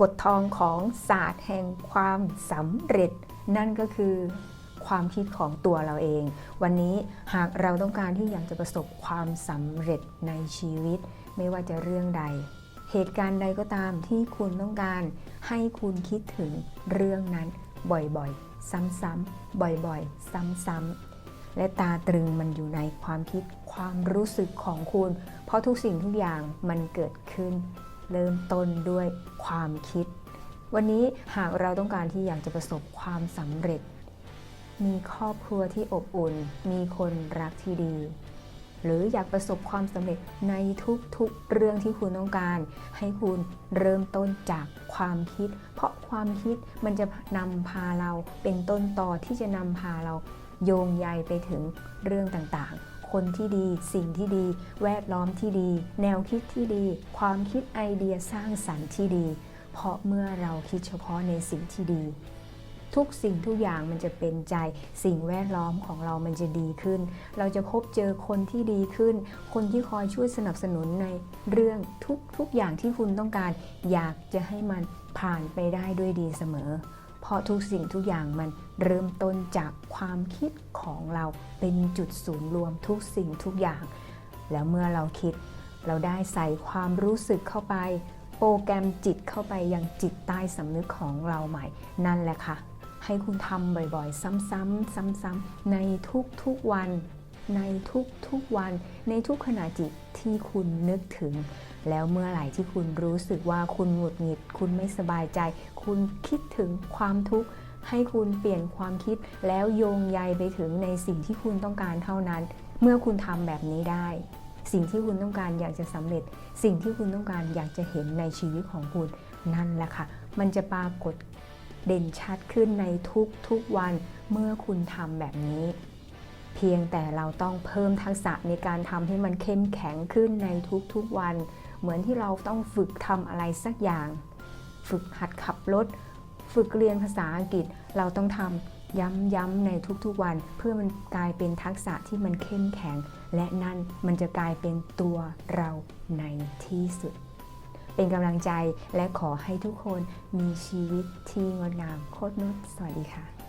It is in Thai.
กฎทองของศาสตร์แห่งความสำเร็จ นั่นก็คือความคิดของตัวเราเอง วันนี้หากเราต้องการที่อยากจะประสบความสำเร็จในชีวิต ไม่ว่าจะเรื่องใด เหตุการณ์ใดก็ตามที่คุณต้องการ ให้คุณคิดถึงเรื่องนั้นบ่อยๆ ซ้ำๆบ่อยๆ ซ้ำๆและตาตรึงมันอยู่ในความคิดความรู้สึกของคุณ เพราะทุกสิ่งทุกอย่างมันเกิดขึ้น เริ่มต้นด้วยความคิด วันนี้หากเราต้องการที่อยากจะประสบความสำเร็จ มีครอบครัวที่อบอุ่น มีคนรักที่ดี หรืออยากประสบความสำเร็จในทุกๆเรื่องที่คุณต้องการ ให้คุณเริ่มต้นจากความคิด เพราะความคิดมันจะนำพาเราเป็นต้นต่อที่จะนำพาเราโยงใยไปถึงเรื่องต่างๆ คนที่ดี สิ่งที่ดี แวดล้อมที่ดี แนวคิดที่ดี ความคิดไอเดียสร้างสรรค์ที่ดี เพราะเมื่อเราคิดเฉพาะในสิ่งที่ดี ทุกสิ่งทุกอย่างมันจะเป็นใจ สิ่งแวดล้อมของเรามันจะดีขึ้น เราจะพบเจอคนที่ดีขึ้น คนที่คอยช่วยสนับสนุนในเรื่องทุกทุกอย่างที่คุณต้องการ อยากจะให้มันผ่านไปได้ด้วยดีเสมอ เพราะทุกสิ่งทุกอย่างมันเริ่มต้นจากความคิดของเราเป็นจุดศูนย์รวมทุกสิ่งทุกอย่าง แล้วเมื่อเราคิด เราได้ใส่ความรู้สึกเข้าไป โปรแกรมจิตเข้าไปยังจิตใต้สำนึกของเราใหม่ นั่นแหละค่ะให้คุณทำบ่อยๆ ซ้ำๆซ้ำๆในทุกๆวัน ในทุกๆวัน ในทุกขณะจิตที่คุณนึกถึง แล้วเมื่อไหร่ที่คุณรู้สึกว่าคุณหงุดหงิด คุณไม่สบายใจ คุณคิดถึงความทุกข์ให้คุณเปลี่ยนความคิดแล้วโยงใยไปถึงในสิ่งที่คุณต้องการเท่านั้น เมื่อคุณทำแบบนี้ได้ สิ่งที่คุณต้องการอยากจะสำเร็จ สิ่งที่คุณต้องการอยากจะเห็นในชีวิตของคุณนั่นแหละค่ะ มันจะปรากฏเด่นชัดขึ้นในทุกๆวันเมื่อคุณทำแบบนี้ เพียงแต่เราต้องเพิ่มทักษะในการทำให้มันเข้มแข็งขึ้นในทุกๆวัน เหมือนที่เราต้องฝึกทำอะไรสักอย่าง ฝึกหัดขับรถ ฝึกเรียนภาษาอังกฤษ เราต้องทำย้ำๆในทุกๆวัน เพื่อมันกลายเป็นทักษะที่มันเข้มแข็ง และนั่นมันจะกลายเป็นตัวเราในที่สุด เป็นกำลังใจและขอให้ทุกคนมีชีวิตที่งดงามโคตรนุชสวัสดีค่ะ